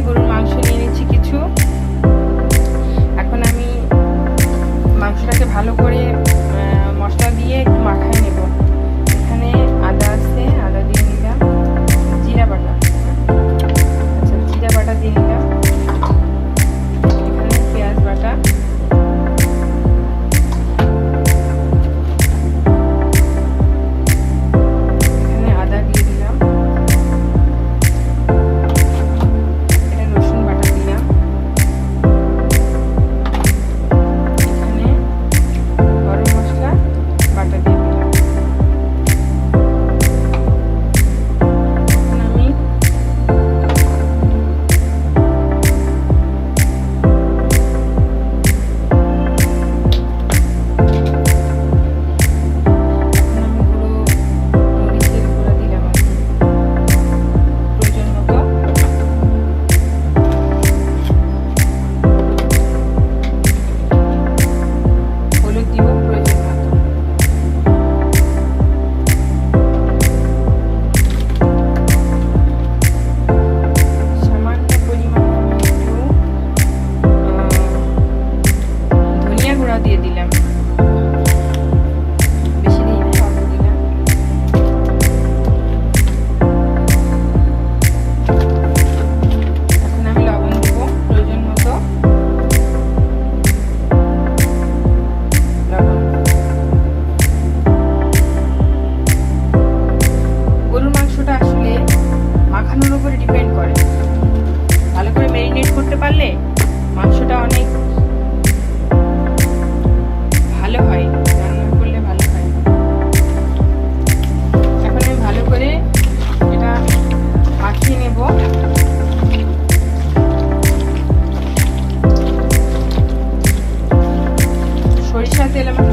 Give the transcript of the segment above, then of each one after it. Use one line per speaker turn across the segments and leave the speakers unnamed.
Gurur de la.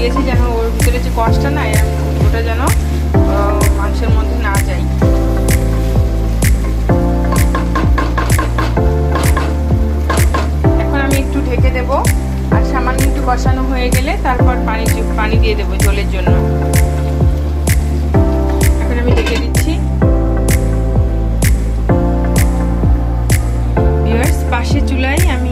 দিয়েছি যেন ওর ভিতরে যে কষটা না ওটা যেন মাংসের মধ্যে না যায়। এখন আমি একটু ঢেকে দেব, আর সামান্য একটু কষানো হয়ে গেলে তারপর পানি পানি দিয়ে দেবো জলের জন্য। এখন আমি ঢেকে দিচ্ছি। পাশে চুলায় আমি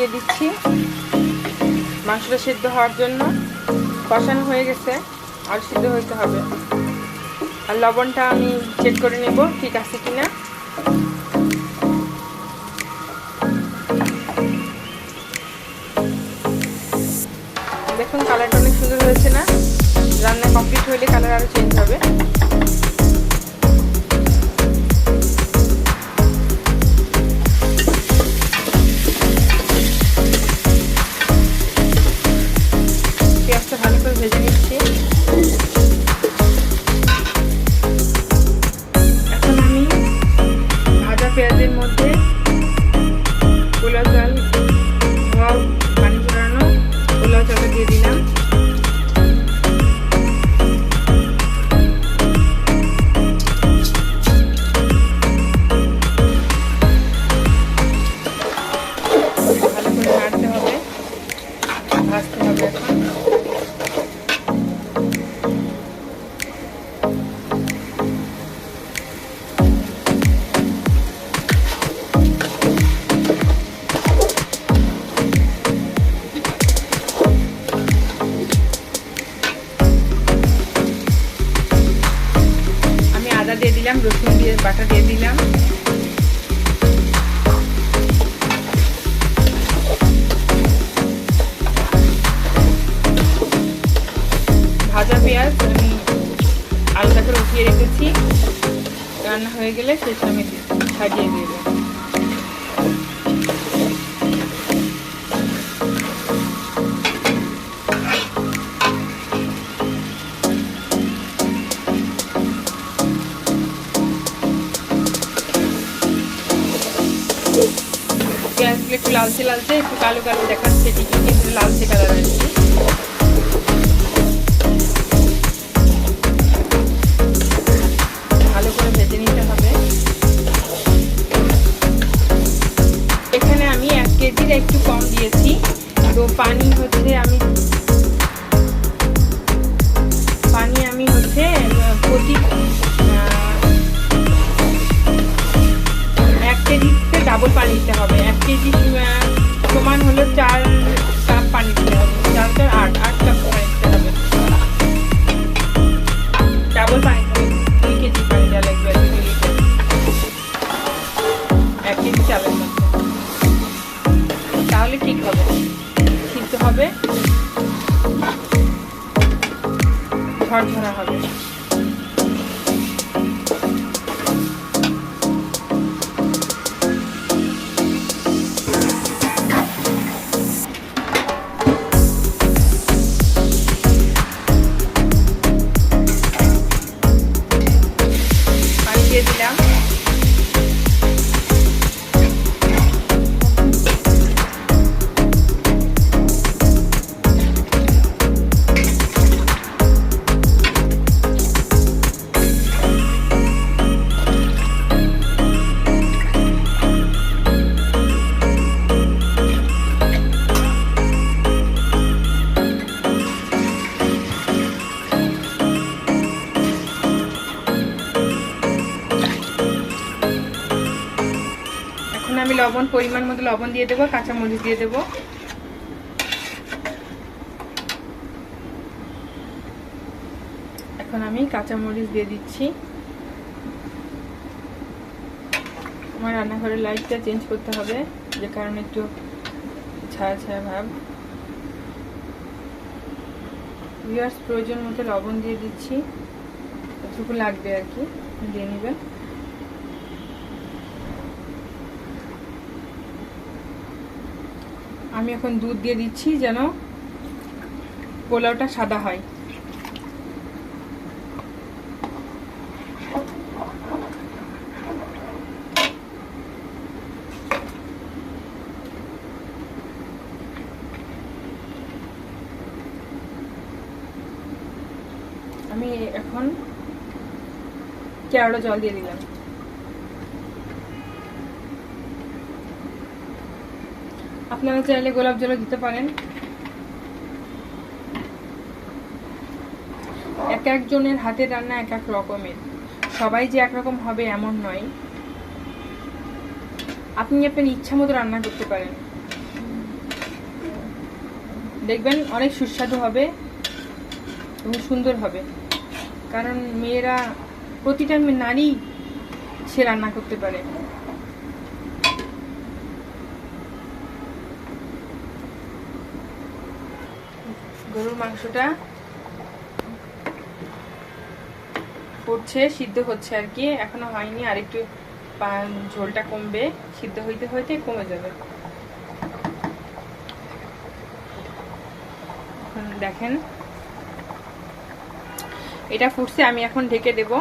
দিয়ে দিচ্ছি। মাংসটা সিদ্ধ হওয়ার জন্য কষানো হয়ে গেছে, আর সিদ্ধ হইতে হবে। আর লবণটা আমি চেক করে নেব, ঠিক আছে কিনা। দেখুন কালারটা অনেক সুন্দর হয়েছে না? রান্না কমপ্লিট হইলে কালার আরও চেঞ্জ হবে। দিলাম রসুন দিয়ে বাটা দিয়ে দিলাম। এগুলো একটু লালচে লালচে, একটু কালো কালো দেখাচ্ছে ঠিকই কিন্তু লালচে কালার আসছে ভালো করে ভেজে নিতে হবে। এখানে আমি এক কেজির একটু কম দিয়েছি। তো পানি হচ্ছে আমি পানি আমি হচ্ছে প্রতি ডাবল পানি দিতে হবে। এক কেজি সমান হলো চার কাপ পানি দিতে হবে। চার চার আট আট কাপ পানি দিতে হবে। ডাবল পানি দুই কেজি পানি দেওয়া লাগবে। এক কেজি। চালের তাহলে ঠিক হবে। সিদ্ধ হবে। ঝরঝরা হবে। লবণ, পরিমাণ মতো লবণ দিয়ে দেবো কাঁচা মরিচ দিয়ে দেবো। এখন আমি কাঁচা মরিচ দিয়ে দিচ্ছি। আমার রান্নাঘরের লাইটটা চেঞ্জ করতে হবে, যে কারণে একটু ছায়া ছায়া ভাব। প্রয়োজন মতো লবণ দিয়ে দিচ্ছি যতটুকু লাগবে আর কি, দিয়ে নেবেন। আমি এখন দুধ দিয়ে দিচ্ছি যেন পোলাওটা সাদা হয়। আমি এখন কেওড়া জল দিয়ে দিলাম। আপনারা চাইলে গোলাপ জলও দিতে পারেন। এক একজনের হাতের রান্না এক এক রকমের। সবাই যে একরকম হবে এমন নয়। আপনি আপনার ইচ্ছা মতো রান্না করতে পারেন। দেখবেন অনেক সুস্বাদু হবে এবং সুন্দর হবে। কারণ মেয়েরা প্রতিটা নারী সে রান্না করতে পারে। গরুর মাংসটা ফুটছে, সিদ্ধ হচ্ছে আর কি। এখনও হয়নি আর একটু ঝোলটা কমবে। সিদ্ধ হইতে হইতে কমে যাবে। দেখেন। এটা ফুটছে, আমি এখন ঢেকে দেব।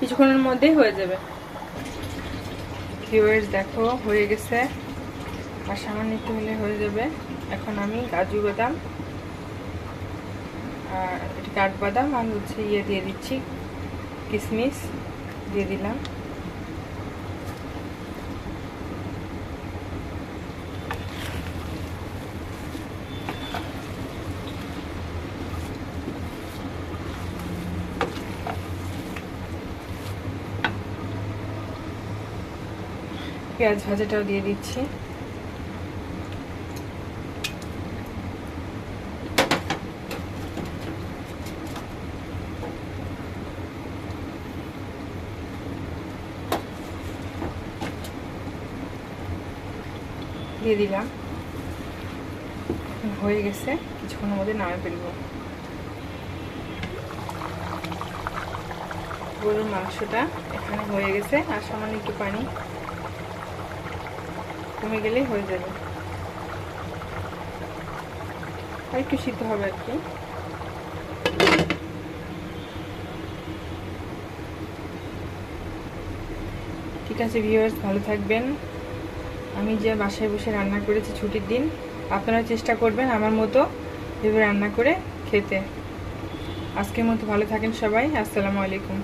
কিছুক্ষণের মধ্যেই হয়ে যাবে। দেখো, হয়ে গেছে। আর সামান্য একটু হলে হয়ে যাবে। এখন আমি কাজু বাদাম আর কাঠবাদাম আর হচ্ছে ইয়ে দিয়ে দিচ্ছি কিশমিশ দিয়ে দিলাম। পেঁয়াজ ভাজাটাও দিয়ে দিচ্ছি। দিয়ে দিলাম। হয়ে গেছে, কিছুক্ষণের মধ্যে নামে ফেলব। গরুর মাংসটা এখানে হয়ে গেছে, আর সামান্য একটু পানি কমে গেলেই হয়ে যাবে। আর একটু সিদ্ধ হবে আর কি। ঠিক আছে ভিউয়ার্স ভালো থাকবেন। আমি যে বাসায় বসে রান্না করেছি ছুটির দিন আপনারা চেষ্টা করবেন আমার মতো ভেবে রান্না করে খেতে। আজকের মতো ভালো থাকেন সবাই, আসসালামু আলাইকুম।